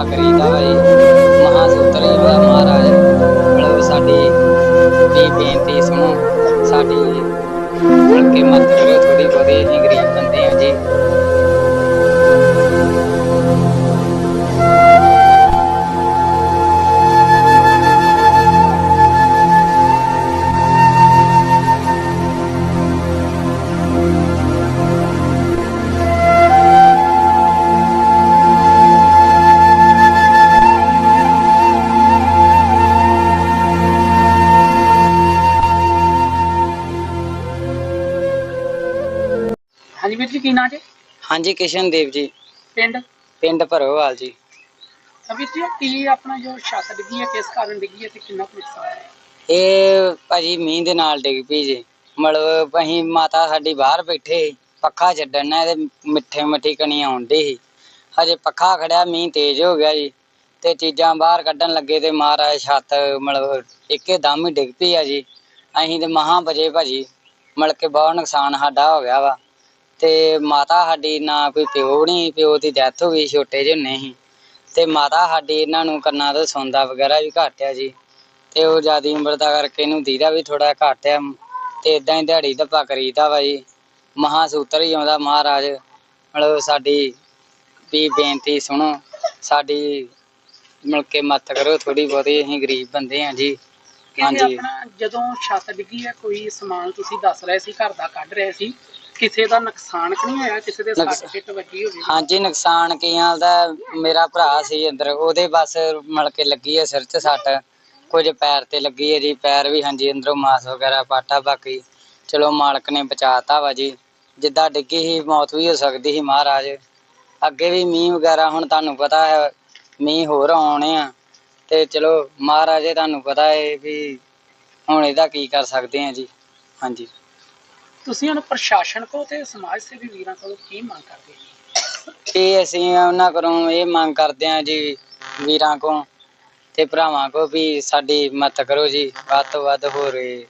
ਸੇਵਾ ਕਰੀਦਾ ਬਈ ਮਹਾ ਸੂਤਰ ਜੀ ਦਾ ਮਹਾਰਾਜ ਬਲੋ ਸਾਡੀ ਦੀ ਬੇਨਤੀ ਸੁਣੋ। ਸਾਡੀ ਹਲਕੇ ਮਦਦ ਕਰੋ ਥੋੜੀ ਬੋਦੇ ਜੀ, ਗਰੀਬ ਬੰਦੇ ਆ ਜੀ। ਹਾਂਜੀ ਵੀਰ ਜੀ ਕੀ ਨਾਂ ਜੀ? ਹਾਂਜੀ ਕਿਸ਼ਨਦੇਵ ਜੀ। ਪਿੰਡ? ਪਿੰਡ ਭਰੋਵਾਲ ਜੀ। ਤਾਂ ਵੀਰ ਜੀ ਕੀ ਆਪਣਾ ਜੋ ਛੱਤ ਡਿੱਗੀ ਹੈ ਕਿਸ ਕਾਰਨ ਡਿੱਗੀ ਹੈ ਤੇ ਕਿੰਨਾ ਕੁ ਨੁਕਸਾਨ ਹੈ? ਇਹ ਭਾਜੀ ਮੀਂਹ ਦੇ ਨਾਲ ਡਿੱਗ ਪਈ ਜੀ। ਮਤਲਬ ਅਸੀਂ ਮਾਤਾ ਸਾਡੀ ਬਾਹਰ ਬੈਠੇ ਸੀ, ਪੱਖਾ ਛੱਡਣ ਇਹਦੇ ਮਿੱਠੇ ਮਿੱਠੀ ਕਣੀ ਆਉਂਦੀ ਸੀ। ਹਜੇ ਪੱਖਾ ਖੜਿਆ ਮੀਂਹ ਤੇਜ਼ ਹੋ ਗਿਆ ਜੀ। ਤੇ ਚੀਜ਼ਾਂ ਬਾਹਰ ਕੱਢਣ ਲੱਗੇ ਤੇ ਮਹਾਰਾਜ ਛੱਤ ਮਤਲਬ ਇੱਕੇ ਦਮ ਹੀ ਡਿੱਗ ਪਈ ਆ ਜੀ। ਅਸੀਂ ਤੇ ਮਹਾਂ ਬਜੇ ਭਾਜੀ ਮਤਲਬ ਕਿ ਬਹੁਤ ਨੁਕਸਾਨ ਸਾਡਾ ਹੋ ਗਿਆ ਵਾ। ਤੇ ਮਾਤਾ ਸਾਡੀ ਨਾ ਕੋਈ ਪਿਓ ਨਹੀਂ ਪਿਓ ਦੀ ਡੈਥ ਹੋ ਗਈ ਛੋਟੇ ਜਿਹੇ ਹੁੰਨੇ ਸੀ। ਤੇ ਮਾਤਾ ਸਾਡੀ ਇਹਨਾਂ ਨੂੰ ਕੰਨਾਂ ਤੋਂ ਸੌਂਦਾ ਵਗੈਰਾ ਵੀ ਘੱਟ ਆ ਜੀ। ਤੇ ਉਹ ਜਿਆਦੀ ਉਮਰ ਦਾ ਕਰਕੇ ਇਹਨੂੰ ਦੀਦਾ ਵੀ ਥੋੜਾ ਘੱਟ ਆ ਤੇ ਇਦਾਂ ਹੀ ਦਿਹਾੜੀ ਧੱਪਾ ਕਰੀਦਾ ਵਾ ਜੀ। ਮਹਾ ਸੂਤਰ ਹੀ ਆਉਂਦਾ ਮਹਾਰਾਜ। ਮਤਲਬ ਸਾਡੀ ਵੀ ਬੇਨਤੀ ਸੁਣੋ ਸਾਡੀ ਮਿਲ ਕੇ ਮਦਦ ਕਰੋ ਥੋੜੀ ਬਹੁਤੀ ਅਸੀਂ ਗਰੀਬ ਬੰਦੇ ਆ ਜੀ। ਹਾਂਜੀ। ਆਪਣਾ ਜਦੋਂ ਛੱਤ ਡਿੱਗੀ ਹੈ ਕੋਈ ਸਮਾਨ ਤੁਸੀਂ ਦੱਸ ਰਹੇ ਸੀ ਘਰ ਦਾ ਕੱਢ ਰਹੇ ਸੀ ਕਿਸੇ ਦਾ ਨੁਕਸਾਨ ਕਿ ਨਹੀਂ ਹੋਇਆ? ਕਿਸੇ ਦੇ ਨੁਕਸ- ਸੱਟ ਫਿੱਟ ਵੱਜੀ ਹੋਵੇ ਹਾਂਜੀ ਨੁਕਸਾਨ ਕੀਆਂ ਦਾ ਮੇਰਾ ਭਰਾ ਸੀ ਅੰਦਰ ਉਹਦੇ ਬਸ ਮਲ ਕੇ ਲੱਗੀ ਹੈ ਸਿਰ 'ਚ ਸੱਟ। ਕੁਝ ਪੈਰ ਤੇ ਲੱਗੀ ਹੈ ਜੀ ਪੈਰ ਵੀ ਹਾਂਜੀ ਅੰਦਰੋਂ ਮਾਸ ਵਗੈਰਾ ਪਾਟਾ ਬਾਕੀ। ਚਲੋ ਮਾਲਕ ਨੇ ਬਚਾਤਾ ਵਾ ਜੀ। ਜਿੱਦਾਂ ਡਿੱਗੀ ਸੀ ਮੌਤ ਵੀ ਹੋ ਸਕਦੀ ਸੀ ਮਹਾਰਾਜ। ਅੱਗੇ ਵੀ ਮੀਂਹ ਵਗੈਰਾ ਹੁਣ ਤੁਹਾਨੂੰ ਪਤਾ ਹੈ ਮੀਂਹ ਹੋਰ ਆਉਣੇ ਆ। ਤੇ ਚਲੋ ਮਹਾਰਾਜ ਇਹ ਤੁਹਾਨੂੰ ਪਤਾ ਹੈ ਵੀ ਹੁਣ ਇਹਦਾ ਕੀ ਕਰ ਸਕਦੇ ਆ ਜੀ। ਹਾਂਜੀ। ਤੁਸੀਂ ਹੁਣ ਪ੍ਰਸ਼ਾਸਨ ਕੋ ਤੇ ਸਮਾਜ ਸੇਵੀ ਵੀਰਾਂ ਕੋਲੋਂ ਕੀ ਮੰਗ ਕਰਦੇ ਹੋ? ਤੇ ਅਸੀਂ ਉਹਨਾਂ ਕੋਲੋਂ ਇਹ ਮੰਗ ਕਰਦੇ ਹਾਂ ਜੀ ਵੀਰਾਂ ਕੋ ਤੇ ਭਰਾਵਾਂ ਕੋਲ ਵੀ ਸਾਡੀ ਮਦਦ ਕਰੋ ਜੀ, ਵੱਧ ਤੋਂ ਵੱਧ ਹੋ ਰਹੀ